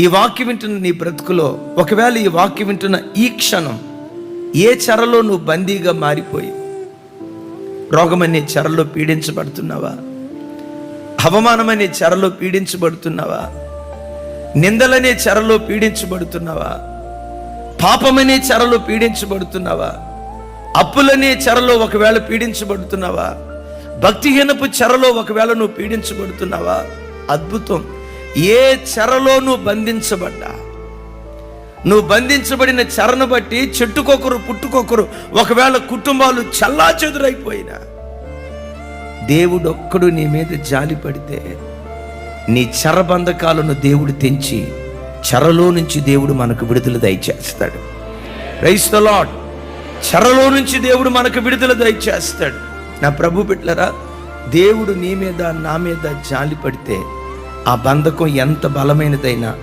ఈ వాక్యం వింటున్న నీ బ్రతుకులో ఒకవేళ ఈ వాక్యం వింటున్న ఈ క్షణం ఏ చెరలో నువ్వు బందీగా మారిపోయి రోగమనే చెరలో పీడించబడుతున్నావా? అవమానమనే చెరలో పీడించబడుతున్నావా? నిందలనే చెరలో పీడించబడుతున్నావా? పాపమనే చెరలో పీడించబడుతున్నావా? అప్పులనే చెరలో ఒకవేళ పీడించబడుతున్నావా? భక్తిహీనపు చెరలో ఒకవేళ నువ్వు పీడించబడుతున్నావా? అద్భుతం. ఏ చెరలో నువ్వు బంధించబడ్డా? నువ్వు బంధించబడిన చెరను బట్టి చెట్టుకొకరు పుట్టుకొకరు ఒకవేళ కుటుంబాలు చల్లా చెదురైపోయినా దేవుడొక్కడు నీ మీద జాలి పడితే నీ చెరబంధకాలను దేవుడు తెంచి చెరలో నుంచి దేవుడు మనకు విడుదల దయచేస్తాడు. రైస్ ద లాడ్ చెరలో నుంచి దేవుడు మనకు విడుదల దయచేస్తాడు. నా ప్రభు బిట్లరా దేవుడు నీ మీద నా మీద జాలి పడితే ఆ బంధకం ఎంత బలమైనదైనా